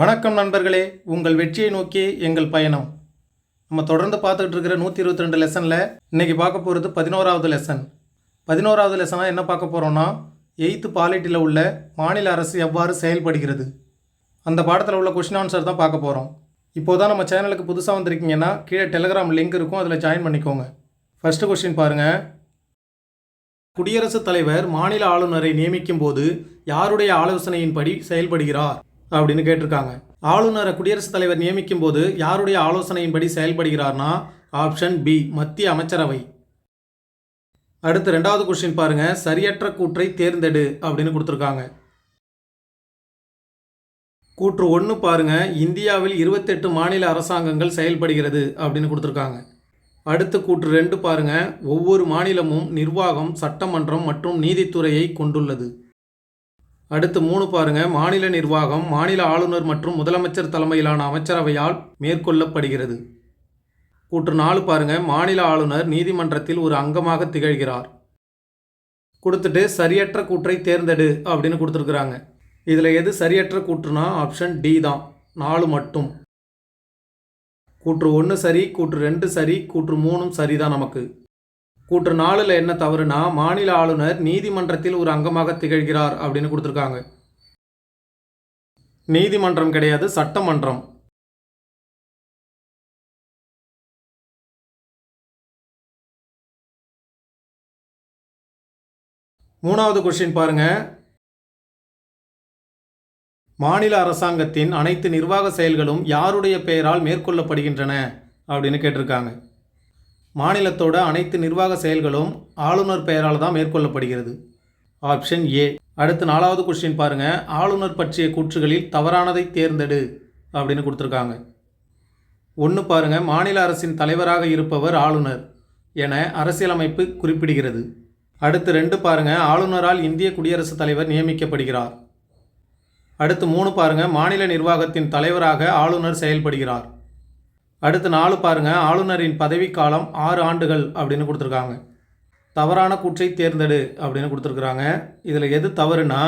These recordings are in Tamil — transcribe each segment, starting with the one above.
வணக்கம் நண்பர்களே. உங்கள் வெற்றியை நோக்கி எங்கள் பயணம். நம்ம தொடர்ந்து பார்த்துக்கிட்டு இருக்கிற நூற்றி இருபத்தி ரெண்டு லெசனில் இன்றைக்கி பார்க்க போகிறது பதினோராவது லெசன் பதினோராவது லெசனாக என்ன பார்க்க போகிறோன்னா எயித்து பாலிட்டியில் உள்ள மாநில அரசு எவ்வாறு செயல்படுகிறது? அந்த பாடத்தில் உள்ள கொஷின் ஆன்சர் தான் பார்க்க போகிறோம் இப்போ தான் நம்ம சேனலுக்கு புதுசாக வந்திருக்கீங்கன்னா கீழே டெலிகிராம் லிங்க் இருக்கும் அதில் ஜாயின் பண்ணிக்கோங்க. ஃபஸ்ட்டு கொஷின் பாருங்கள் குடியரசுத் தலைவர் மாநில ஆளுநரை நியமிக்கும் போது யாருடைய ஆலோசனையின்படி செயல்படுகிறார்? அப்படின்னு கேட்டிருக்காங்க. ஆளுநரை குடியரசுத் தலைவர் நியமிக்கும் போது யாருடைய ஆலோசனையின்படி செயல்படுகிறார்னா ஆப்ஷன் பி மத்திய அமைச்சரவை. அடுத்து ரெண்டாவது கொஸ்டின் பாருங்க. சரியற்ற கூற்றை தேர்ந்தெடு அப்படின்னு கொடுத்துருக்காங்க. கூற்று ஒன்று பாருங்க. இந்தியாவில் இருபத்தெட்டு மாநில அரசாங்கங்கள் செயல்படுகிறது அப்படின்னு கொடுத்துருக்காங்க. அடுத்து கூற்று ரெண்டு பாருங்க. ஒவ்வொரு மாநிலமும் நிர்வாகம் சட்டமன்றம் மற்றும் நீதித்துறையை கொண்டுள்ளது. அடுத்து மூணு பாருங்க. மாநில நிர்வாகம் மாநில ஆளுநர் மற்றும் முதலமைச்சர் தலைமையிலான அமைச்சரவையால் மேற்கொள்ளப்படுகிறது. கூற்று நாலு பாருங்க. மாநில ஆளுநர் நீதிமன்றத்தில் ஒரு அங்கமாக திகழ்கிறார். கொடுத்துட்டு சரியற்ற கூற்றை தேர்ந்தெடு அப்படின்னு கொடுத்துருக்குறாங்க. இதில் எது சரியற்ற கூற்றுனா ஆப்ஷன் டி தான். நாலு மட்டும். கூற்று ஒன்று சரி கூற்று ரெண்டு சரி கூற்று மூணும் சரிதான் நமக்கு. கூற்று நாளில் என்ன தவறுனா மாநில ஆளுநர் நீதிமன்றத்தில் ஒரு அங்கமாக திகழ்கிறார் அப்படின்னு கொடுத்துருக்காங்க. நீதிமன்றம் கிடையாது சட்டமன்றம். மூணாவது கொஸ்டின் பாருங்க. மாநில அரசாங்கத்தின் அனைத்து நிர்வாக செயல்களும் யாருடைய பெயரால் மேற்கொள்ளப்படுகின்றன அப்படின்னு கேட்டிருக்காங்க. மாநிலத்தோட அனைத்து நிர்வாக செயல்களும் ஆளுநர் பெயரால் தான் மேற்கொள்ளப்படுகிறது. ஆப்ஷன் ஏ அடுத்து நாலாவது கொஸ்டின் பாருங்க. ஆளுநர் பற்றிய கூற்றுகளில் தவறானதை தேர்ந்தெடு அப்படின்னு கொடுத்துருக்காங்க. ஒன்று பாருங்க. மாநில அரசின் தலைவராக இருப்பவர் ஆளுநர் என அரசியலமைப்பு குறிப்பிடுகிறது. அடுத்து ரெண்டு பாருங்க. ஆளுநரால் இந்திய குடியரசுத் தலைவர் நியமிக்கப்படுகிறார். அடுத்து மூணு பாருங்க. மாநில நிர்வாகத்தின் தலைவராக ஆளுநர் செயல்படுகிறார். அடுத்து நாலு பாருங்கள் ஆளுநரின் பதவிக்காலம் ஆறு ஆண்டுகள் அப்படின்னு கொடுத்துருக்காங்க. தவறான கூற்றை தேர்ந்தெடு அப்படின்னு கொடுத்துருக்குறாங்க. இதில் எது தவறுனா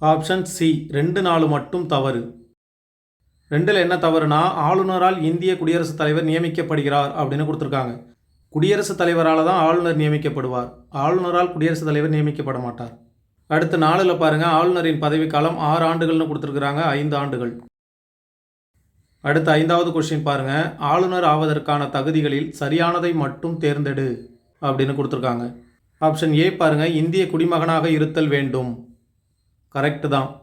ஆப்ஷன் சி ரெண்டு நாலு மட்டும் தவறு. ரெண்டில் என்ன தவறுனா ஆளுநரால் இந்திய குடியரசுத் தலைவர் நியமிக்கப்படுகிறார் அப்படின்னு கொடுத்துருக்காங்க. குடியரசுத் தலைவரால் தான் ஆளுநர் நியமிக்கப்படுவார். ஆளுநரால் குடியரசுத் தலைவர் நியமிக்கப்பட மாட்டார். அடுத்து நாளில் பாருங்கள் ஆளுநரின் பதவிக்காலம் ஆறு ஆண்டுகள்னு கொடுத்துருக்குறாங்க. ஐந்து ஆண்டுகள். அடுத்த ஐந்தாவது கொஷின் பாருங்க. ஆளுநர் ஆவதற்கான தகுதிகளில் சரியானதை மட்டும் தேர்ந்தெடு அப்படின்னு கொடுத்துருக்காங்க. ஆப்ஷன் ஏ பாருங்க. இந்திய குடிமகனாக இருத்தல் வேண்டும். கரெக்டு தான்.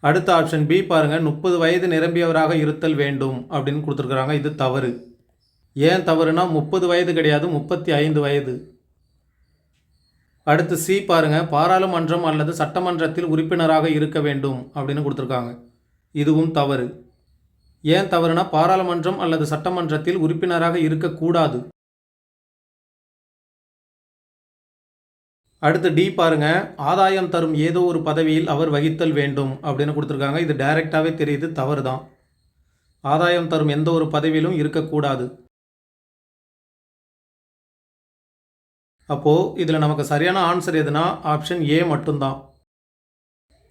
அடுத்த ஆப்ஷன் பி பாருங்க. முப்பது வயது நிரம்பியவராக இருத்தல் வேண்டும் அப்படின்னு கொடுத்துருக்குறாங்க. இது தவறு. ஏன் தவறுனா முப்பது வயது கிடையாது முப்பத்தி ஐந்து வயது. அடுத்து சி பாருங்க. பாராளுமன்றம் அல்லது சட்டமன்றத்தில் உறுப்பினராக இருக்க வேண்டும் அப்படின்னு கொடுத்துருக்காங்க. இதுவும் தவறு. ஏன் தவறுனா பாராளுமன்றம் அல்லது சட்டமன்றத்தில் உறுப்பினராக இருக்கக்கூடாது. அடுத்து டி பாருங்க ஆதாயம் தரும் ஏதோ ஒரு பதவியில் அவர் வகித்தல் வேண்டும் அப்படின்னு கொடுத்துருக்காங்க. இது டைரெக்டாகவே தெரியுது தவறு தான் ஆதாயம் தரும் எந்த ஒரு பதவியிலும் இருக்கக்கூடாது. அப்போது இதில் நமக்கு சரியான ஆன்சர் எதுனா ஆப்ஷன் ஏ மட்டும்தான்.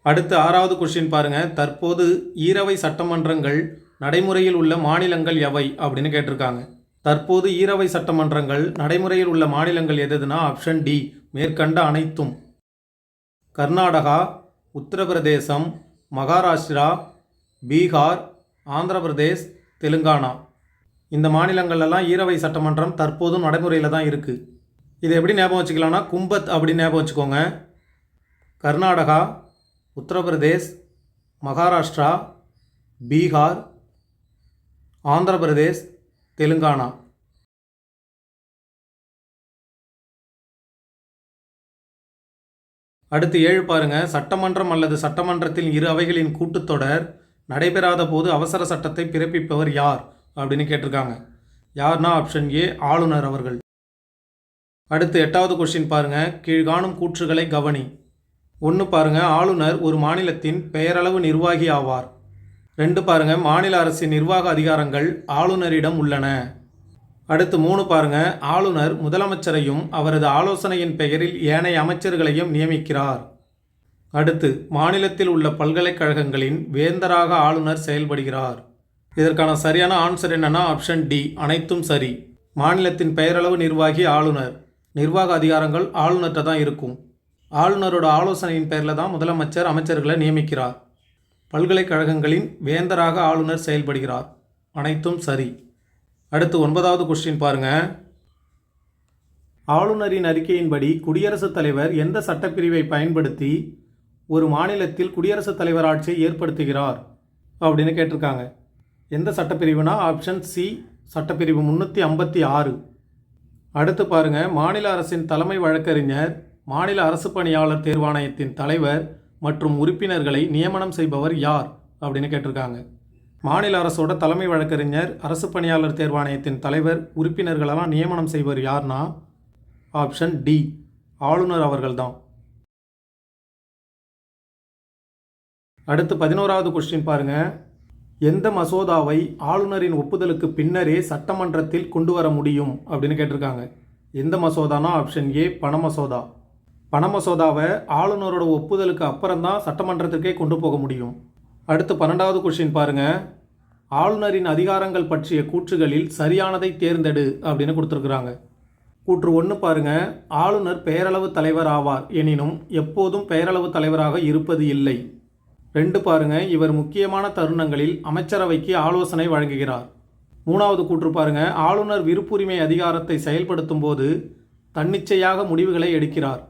அடுத்து ஆறாவது கொஷின் பாருங்கள் தற்போது ஈரவை சட்டமன்றங்கள் நடைமுறையில் உள்ள மாநிலங்கள் எவை அப்படின்னு கேட்டிருக்காங்க. தற்போது ஈரவை சட்டமன்றங்கள் நடைமுறையில் உள்ள மாநிலங்கள் எதுனா ஆப்ஷன் டி மேற்கண்ட அனைத்தும். கர்நாடகா உத்தரப்பிரதேசம் மகாராஷ்டிரா பீகார் ஆந்திர பிரதேஷ் தெலுங்கானா. இந்த மாநிலங்கள்லாம் ஈரவை சட்டமன்றம் தற்போதும் நடைமுறையில் தான் இருக்குது இது எப்படி ஞாபகம் வச்சுக்கலாம்னா கும்பத் அப்படின்னு ஞாபகம் வச்சுக்கோங்க. கர்நாடகா உத்தரப்பிரதேஷ் மகாராஷ்டிரா பீகார் ஆந்திர பிரதேஷ் தெலுங்கானா. அடுத்து ஏழு பாருங்க. சட்டமன்றம் அல்லது சட்டமன்றத்தில் இரு அவைகளின் கூட்டுத்தொடர் நடைபெறாத போது அவசர சட்டத்தை பிறப்பிப்பவர் யார் அப்படின்னு கேட்டிருக்காங்க. யார்னா ஆப்ஷன் ஏ ஆளுநர் அவர்கள். அடுத்து எட்டாவது கொஸ்டின் பாருங்க. கீழ்காணும் கூற்றுகளை கவனி. ஒன்று பாருங்க. ஆளுநர் ஒரு மாநிலத்தின் பெயரளவு நிர்வாகி ஆவார். ரெண்டு பாருங்க. மாநில அரசின் நிர்வாக அதிகாரங்கள் ஆளுநரிடம் உள்ளன. அடுத்து மூணு பாருங்க. ஆளுநர் முதலமைச்சரையும் அவரது ஆலோசனையின் பெயரில் ஏனைய அமைச்சர்களையும் நியமிக்கிறார். அடுத்து மாநிலத்தில் உள்ள பல்கலைக்கழகங்களின் வேந்தராக ஆளுநர் செயல்படுகிறார். இதற்கான சரியான ஆன்சர் என்னன்னா ஆப்ஷன் டி. அனைத்தும் சரி. மாநிலத்தின் பெயரளவு நிர்வாகி ஆளுநர். நிர்வாக அதிகாரங்கள் ஆளுநர்கிட்ட தான் இருக்கும். ஆளுநரோட ஆலோசனையின் பெயரில் தான் முதலமைச்சர் அமைச்சர்களை நியமிக்கிறார். பல்கலைக்கழகங்களின் வேந்தராக ஆளுநர் செயல்படுகிறார். அனைத்தும் சரி. அடுத்து ஒன்பதாவது கொஸ்டின் பாருங்க. ஆளுநரின் அறிக்கையின்படி குடியரசுத் தலைவர் எந்த சட்டப்பிரிவை பயன்படுத்தி ஒரு மாநிலத்தில் குடியரசுத் தலைவர் ஆட்சியை ஏற்படுத்துகிறார் அப்படின்னு கேட்டிருக்காங்க. எந்த சட்டப்பிரிவுனா ஆப்ஷன் சி சட்டப்பிரிவு முந்நூற்றி ஐம்பத்தி ஆறு. அடுத்து பாருங்கள் மாநில அரசின் தலைமை வழக்கறிஞர் மாநில அரசு பணியாளர் தேர்வாணையத்தின் தலைவர் மற்றும் உறுப்பினர்களை நியமனம் செய்பவர் யார்? அப்படின்னு கேட்டிருக்காங்க. மாநில அரசோட தலைமை வழக்கறிஞர் அரசு பணியாளர் தேர்வாணையத்தின் தலைவர் உறுப்பினர்களெல்லாம் நியமனம் செய்வர் யார்னா? Option D. ஆளுநர் அவர்கள்தான். அடுத்து பதினோராவது கொஸ்டின் பாருங்க. எந்த மசோதாவை ஆளுநரின் ஒப்புதலுக்கு பின்னரே சட்டமன்றத்தில் கொண்டு வர முடியும்? அப்படின்னு கேட்டிருக்காங்க. எந்த மசோதானா? ஆப்ஷன் ஏ பண மசோதா. பண மசோதாவை ஆளுநரோட ஒப்புதலுக்கு அப்புறம் தான் சட்டமன்றத்திற்கே கொண்டு போக முடியும். அடுத்து பன்னெண்டாவது கொஷின் பாருங்க. ஆளுநரின் அதிகாரங்கள் பற்றிய கூற்றுகளில் சரியானதை தேர்ந்தெடு அப்படின்னு கொடுத்துருக்குறாங்க. கூற்று ஒன்று பாருங்க. ஆளுநர் பெயரளவு தலைவர் ஆவார் எனினும் எப்போதும் பெயரளவு தலைவராக இருப்பது இல்லை. ரெண்டு பாருங்க. இவர் முக்கியமான தருணங்களில் அமைச்சரவைக்கு ஆலோசனை வழங்குகிறார். மூணாவது கூற்று பாருங்க. ஆளுநர் விருப்புரிமை அதிகாரத்தை செயல்படுத்தும் போது தன்னிச்சையாக முடிவுகளை எடுக்கிறார்.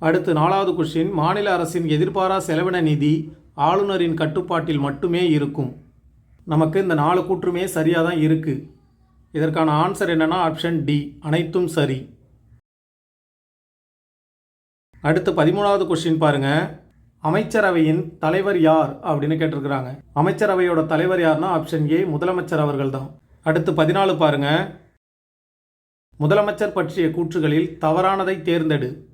அடுத்து நாலாவது கொஷின் மாநில அரசின் எதிர்பாரா செலவின நிதி ஆளுநரின் கட்டுப்பாட்டில் மட்டுமே இருக்கும். நமக்கு இந்த நாலு கூற்றுமே சரியாக தான் இருக்குது இதற்கான ஆன்சர் என்னென்னா ஆப்ஷன் டி அனைத்தும் சரி. அடுத்து பதிமூணாவது கொஸ்டின் பாருங்க. அமைச்சரவையின் தலைவர் யார் அப்படின்னு கேட்டிருக்கிறாங்க. அமைச்சரவையோட தலைவர் யார்னா ஆப்ஷன் ஏ முதலமைச்சர் அவர்கள் தான். அடுத்து பதினாலு பாருங்க. முதலமைச்சர் பற்றிய கூற்றுகளில் தவறானதை தேர்ந்தெடு.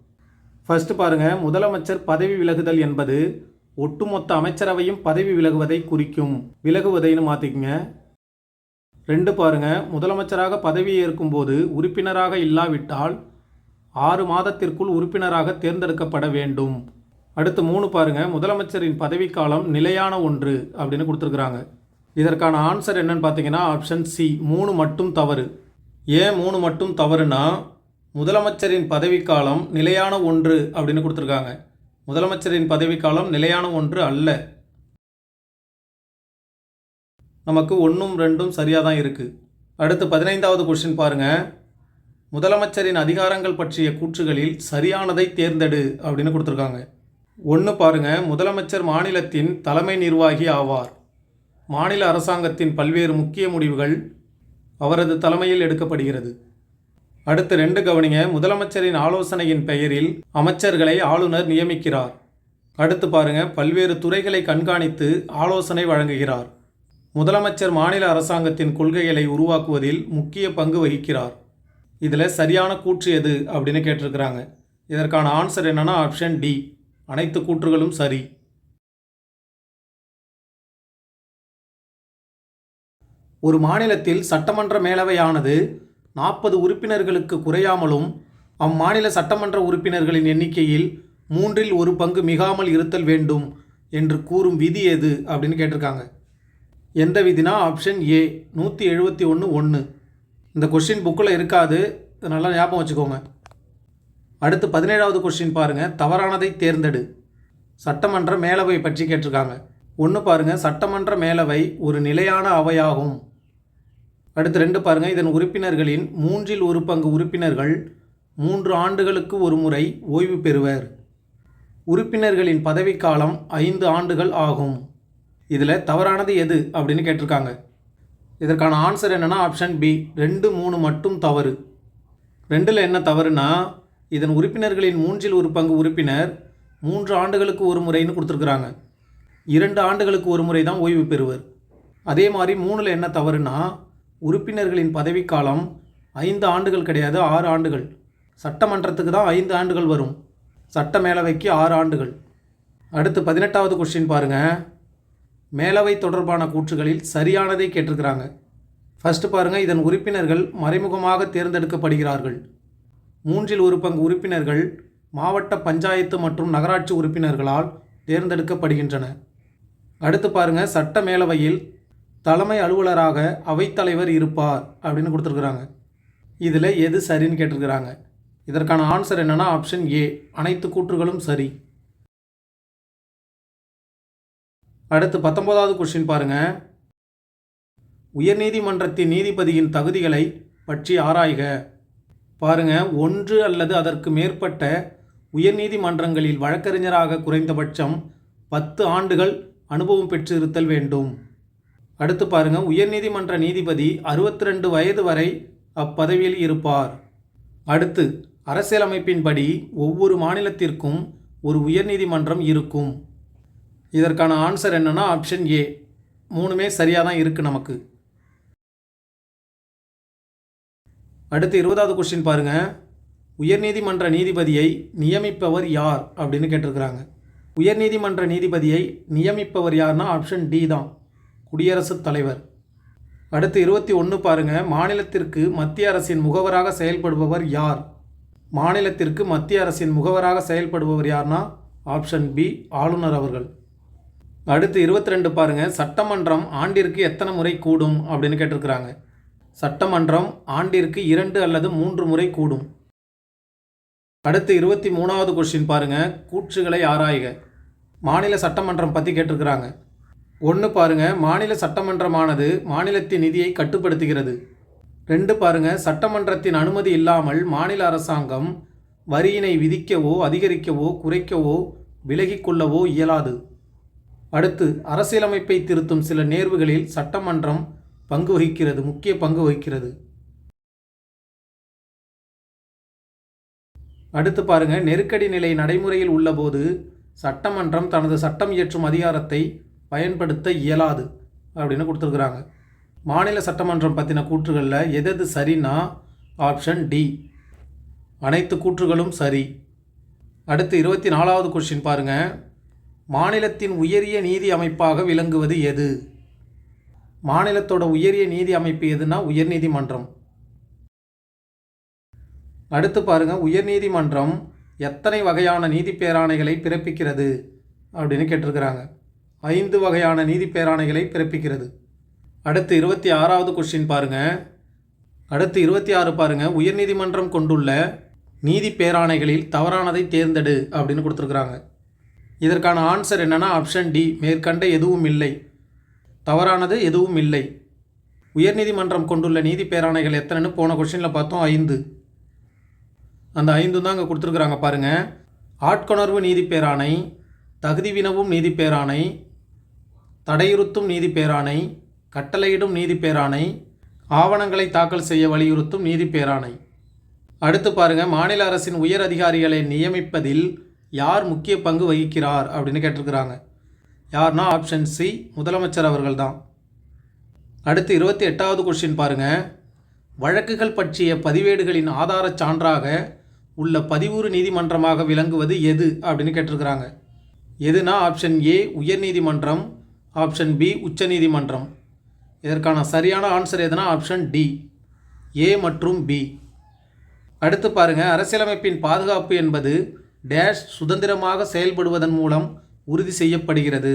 ஃபர்ஸ்ட் பாருங்க முதலமைச்சர் பதவி விலகுதல் என்பது ஒட்டுமொத்த அமைச்சரவையும் பதவி விலகுவதை குறிக்கும். விலகுவதைன்னு மாற்றிக்கங்க ரெண்டு பாருங்க முதலமைச்சராக பதவி ஏற்கும்போது உறுப்பினராக இல்லாவிட்டால் ஆறு மாதத்திற்குள் உறுப்பினராக தேர்ந்தெடுக்கப்பட வேண்டும். அடுத்து மூணு பாருங்க முதலமைச்சரின் பதவிக்காலம் நிலையான ஒன்று அப்படின்னு கொடுத்துருக்குறாங்க. இதற்கான ஆன்சர் என்னன்னு பார்த்தீங்கன்னா ஆப்ஷன் சி மூணு மட்டும் தவறு. ஏன் மூணு மட்டும் தவறுனா முதலமைச்சரின் பதவிக்காலம் நிலையான ஒன்று அப்படின்னு கொடுத்துருக்காங்க. முதலமைச்சரின் பதவிக்காலம் நிலையான ஒன்று அல்ல. நமக்கு ஒன்றும் ரெண்டும் சரியாக தான் இருக்குது அடுத்து பதினைந்தாவது கொஷின் பாருங்கள் முதலமைச்சரின் அதிகாரங்கள் பற்றிய கூற்றுகளில் சரியானதை தேர்ந்தெடு அப்படின்னு கொடுத்துருக்காங்க. ஒன்று பாருங்க. முதலமைச்சர் மாநிலத்தின் தலைமை நிர்வாகி ஆவார். மாநில அரசாங்கத்தின் பல்வேறு முக்கிய முடிவுகள் அவரது தலைமையில் எடுக்கப்படுகிறது. அடுத்து ரெண்டு கவனிங்க. முதலமைச்சரின் ஆலோசனையின் பெயரில் அமைச்சர்களை ஆளுநர் நியமிக்கிறார். அடுத்து பாருங்க. பல்வேறு துறைகளை கண்காணித்து ஆலோசனை வழங்குகிறார். முதலமைச்சர் மாநில அரசாங்கத்தின் கொள்கைகளை உருவாக்குவதில் முக்கிய பங்கு வகிக்கிறார். இதில் சரியான கூற்று எது அப்படின்னு கேட்டிருக்கிறாங்க. இதற்கான ஆன்சர் என்னன்னா ஆப்ஷன் டி. அனைத்து கூற்றுகளும் சரி. ஒரு மாநிலத்தில் சட்டமன்ற மேலவையானது நாற்பது உறுப்பினர்களுக்கு குறையாமலும் அம்மாநில சட்டமன்ற உறுப்பினர்களின் எண்ணிக்கையில் மூன்றில் ஒரு பங்கு மிகாமல் இருத்தல் வேண்டும் என்று கூறும் விதி எது அப்படின்னு கேட்டிருக்காங்க. எந்த விதினா ஆப்ஷன் ஏ நூற்றி எழுபத்தி ஒன்று ஒன்று இந்த கொஷின் புக்கில் இருக்காது. இதை நல்லா ஞாபகம் வச்சுக்கோங்க. அடுத்து பதினேழாவது கொஷின் பாருங்கள் தவறானதை தேர்ந்தெடு. சட்டமன்ற மேலவை பற்றி கேட்டிருக்காங்க. ஒன்று பாருங்கள் சட்டமன்ற மேலவை ஒரு நிலையான அவையாகும். அடுத்து ரெண்டு பாருங்கள் இதன் உறுப்பினர்களின் மூன்றில் ஒரு பங்கு உறுப்பினர்கள் மூன்று ஆண்டுகளுக்கு ஒரு முறை ஓய்வு பெறுவர். உறுப்பினர்களின் பதவிக்காலம் ஐந்து ஆண்டுகள் ஆகும். இதில் தவறானது எது அப்படின்னு கேட்டிருக்காங்க. இதற்கான ஆன்சர் என்னென்னா ஆப்ஷன் பி ரெண்டு மூணு மட்டும் தவறு. ரெண்டில் என்ன தவறுனா இதன் உறுப்பினர்களின் மூன்றில் ஒரு பங்கு உறுப்பினர் மூன்று ஆண்டுகளுக்கு ஒரு முறைன்னு கொடுத்துருக்குறாங்க. இரண்டு ஆண்டுகளுக்கு ஒரு முறை தான் ஓய்வு பெறுவர். அதே மாதிரி மூணில் என்ன தவறுனா உறுப்பினர்களின் பதவிக்காலம் ஐந்து ஆண்டுகள் கிடையாது ஆறு ஆண்டுகள். சட்டமன்றத்துக்கு தான் ஐந்து ஆண்டுகள் வரும். சட்ட மேலவைக்கு ஆறு ஆண்டுகள். அடுத்து பதினெட்டாவது கொஸ்டின் பாருங்கள் மேலவை தொடர்பான கூற்றுகளில் சரியானதை கேட்டிருக்கிறாங்க. ஃபர்ஸ்ட் பாருங்கள் இதன் உறுப்பினர்கள் மறைமுகமாக தேர்ந்தெடுக்கப்படுகிறார்கள். மூன்றில் ஒரு பங்கு உறுப்பினர்கள் மாவட்ட பஞ்சாயத்து மற்றும் நகராட்சி உறுப்பினர்களால் தேர்ந்தெடுக்கப்படுகின்றன. அடுத்து பாருங்கள் சட்ட மேலவையில் தலைமை அலுவலராக அவைத்தலைவர் இருப்பார் அப்படின்னு கொடுத்துருக்குறாங்க. இதில் எது சரின்னு கேட்டிருக்கிறாங்க. இதற்கான ஆன்சர் என்னென்னா ஆப்ஷன் ஏ அனைத்து கூற்றுகளும் சரி. அடுத்து பத்தொன்பதாவது கொஸ்டின் பாருங்கள் உயர்நீதிமன்றத்தின் நீதிபதியின் தகுதிகளை பற்றி ஆராய்க. பாருங்க ஒன்று அல்லது அதற்கு மேற்பட்ட உயர்நீதிமன்றங்களில் வழக்கறிஞராக குறைந்தபட்சம் பத்து ஆண்டுகள் அனுபவம் பெற்றிருத்தல் வேண்டும். அடுத்து பாருங்கள் உயர்நீதிமன்ற நீதிபதி அறுபத்தி ரெண்டு வயது வரை அப்பதவியில் இருப்பார். அடுத்து அரசியலமைப்பின்படி ஒவ்வொரு மாநிலத்திற்கும் ஒரு உயர்நீதிமன்றம் இருக்கும். இதற்கான ஆன்சர் என்னென்னா ஆப்ஷன் ஏ. மூணுமே சரியாக தான் இருக்குது நமக்கு. அடுத்து இருபதாவது கொஸ்டின் பாருங்கள் உயர்நீதிமன்ற நீதிபதியை நியமிப்பவர் யார் அப்படின்னு கேட்டிருக்கிறாங்க. உயர்நீதிமன்ற நீதிபதியை நியமிப்பவர் யார்னா ஆப்ஷன் டி தான். குடியரசுத் தலைவர். அடுத்து இருபத்தி ஒன்று பாருங்கள் மாநிலத்திற்கு மத்திய அரசின் முகவராக செயல்படுபவர் யார்? மாநிலத்திற்கு மத்திய அரசின் முகவராக செயல்படுபவர் யார்னா? ஆப்ஷன் பி ஆளுநர் அவர்கள். அடுத்து இருபத்தி ரெண்டு பாருங்கள் சட்டமன்றம் ஆண்டிற்கு எத்தனை முறை கூடும் அப்படின்னு கேட்டிருக்கிறாங்க. சட்டமன்றம் ஆண்டிற்கு இரண்டு அல்லது மூன்று முறை கூடும். அடுத்து இருபத்தி மூணாவது கொஸ்டின் பாருங்கள் கூற்றுகளை ஆராய்க. மாநில சட்டமன்றம் பற்றி கேட்டிருக்கிறாங்க. ஒன்று பாருங்க மாநில சட்டமன்றமானது மாநிலத்தின் நிதியை கட்டுப்படுத்துகிறது. ரெண்டு பாருங்க சட்டமன்றத்தின் அனுமதி இல்லாமல் மாநில அரசாங்கம் வரியினை விதிக்கவோ அதிகரிக்கவோ குறைக்கவோ விலகிக்கொள்ளவோ இயலாது. அடுத்து அரசியலமைப்பை திருத்தும் சில நேர்வுகளில் சட்டமன்றம் பங்கு வகிக்கிறது முக்கிய பங்கு வகிக்கிறது. அடுத்து பாருங்க நெருக்கடி நிலை நடைமுறையில் உள்ளபோது சட்டமன்றம் தனது சட்டம் இயற்றும் அதிகாரத்தை பயன்படுத்த இயலாது அப்படின்னு கொடுத்துருக்குறாங்க. மாநில சட்டமன்றம் பற்றின கூற்றுகளில் எதெது சரின்னா ஆப்ஷன் டி அனைத்து கூற்றுகளும் சரி. அடுத்து இருபத்தி நாலாவது கொஷின் பாருங்கள் மாநிலத்தின் உயரிய நீதி அமைப்பாக விளங்குவது எது? மாநிலத்தோட உயரிய நீதி அமைப்பு எதுனா உயர்நீதிமன்றம் அடுத்து பாருங்கள் உயர்நீதிமன்றம் எத்தனை வகையான நீதி பேராணைகளை பிறப்பிக்கிறது அப்படின்னு கேட்டிருக்கிறாங்க. ஐந்து வகையான நீதி பேராணைகளை பிறப்பிக்கிறது. அடுத்து இருபத்தி ஆறாவது கொஸ்டின் பாருங்க. அடுத்து இருபத்தி ஆறு பாருங்கள் உயர்நீதிமன்றம் கொண்டுள்ள நீதி பேராணைகளில் தவறானதை தேர்ந்தெடு அப்படின்னு கொடுத்துருக்குறாங்க. இதற்கான ஆன்சர் என்னென்னா ஆப்ஷன் டி மேற்கண்ட எதுவும் இல்லை. தவறானது எதுவும் இல்லை. உயர்நீதிமன்றம் கொண்டுள்ள நீதி பேராணைகள் எத்தனைன்னு போன கொஷினில் பார்த்தோம் ஐந்து. அந்த ஐந்து தான் அங்கே கொடுத்துருக்குறாங்க பாருங்கள் ஆட்கொணர்வு நீதி பேராணை தகுதி வினவும் நீதி பேராணை தடையுறுத்தும் நீதி பேராணை கட்டளையிடும் நீதி பேராணை ஆவணங்களை தாக்கல் செய்ய வலியுறுத்தும் நீதி பேராணை. அடுத்து பாருங்கள் மாநில அரசின் உயர் அதிகாரிகளை நியமிப்பதில் யார் முக்கிய பங்கு வகிக்கிறார் அப்படின்னு கேட்டிருக்கிறாங்க. யார்னா ஆப்ஷன் சி முதலமைச்சர் அவர்கள் தான் அடுத்து இருபத்தி எட்டாவது கொஸ்டின் பாருங்கள் வழக்குகள் பற்றிய பதிவேடுகளின் ஆதார சான்றாக உள்ள பதிவுறு நீதிமன்றமாக விளங்குவது எது அப்படின்னு கேட்டிருக்கிறாங்க. எதுனா ஆப்ஷன் ஏ உயர்நீதிமன்றம் ஆப்ஷன் பி உச்சநீதிமன்றம். இதற்கான சரியான ஆன்சர் எதுனா ஆப்ஷன் டி ஏ மற்றும் பி. அடுத்து பாருங்கள் அரசியலமைப்பின் பாதுகாப்பு என்பது டேஷ் சுதந்திரமாக செயல்படுவதன் மூலம் உறுதி செய்யப்படுகிறது.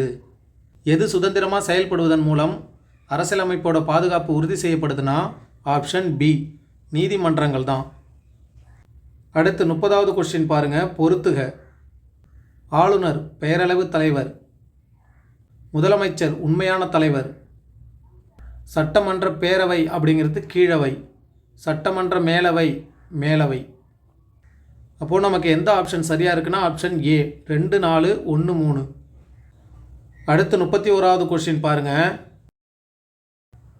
எது சுதந்திரமாக செயல்படுவதன் மூலம் அரசியலமைப்போட பாதுகாப்பு உறுதி செய்யப்படுதுன்னா ஆப்ஷன் பி நீதிமன்றங்கள் தான். அடுத்து முப்பதாவது கொஸ்டின் பாருங்கள் பொறுத்துக. ஆளுநர் பெயரளவு தலைவர். முதலமைச்சர் உண்மையான தலைவர். சட்டமன்ற பேரவை அப்படிங்கிறது கீழவை. சட்டமன்ற மேலவை மேலவை. அப்போது நமக்கு எந்த ஆப்ஷன் சரியாக இருக்குன்னா ஆப்ஷன் ஏ ரெண்டு நாலு ஒன்று மூணு. அடுத்து முப்பத்தி ஓராவது கொஸ்டின் பாருங்கள்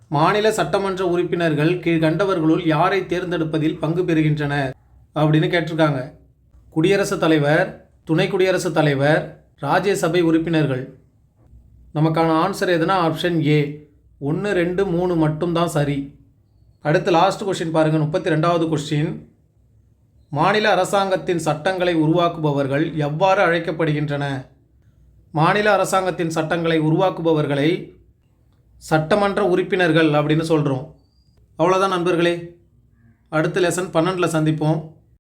மாநில சட்டமன்ற உறுப்பினர்கள் கீழ்கண்டவர்களுள் யாரை தேர்ந்தெடுப்பதில் பங்கு பெறுகின்றனர் அப்படின்னு கேட்டிருக்காங்க. குடியரசுத் தலைவர் துணை குடியரசுத் தலைவர் ராஜ்யசபை உறுப்பினர்கள். நமக்கான ஆன்சர் எதுனா ஆப்ஷன் ஏ ஒன்று ரெண்டு மூணு மட்டும்தான் சரி. அடுத்து லாஸ்ட் கொஷின் பாருங்கள் முப்பத்தி ரெண்டாவது கொஸ்டின் மாநில அரசாங்கத்தின் சட்டங்களை உருவாக்குபவர்கள் எவ்வாறு அழைக்கப்படுகின்றன? மாநில அரசாங்கத்தின் சட்டங்களை உருவாக்குபவர்களை சட்டமன்ற உறுப்பினர்கள் அப்படின்னு சொல்கிறோம் அவ்வளோதான் நண்பர்களே. அடுத்த லெசன் பன்னெண்டில் சந்திப்போம்.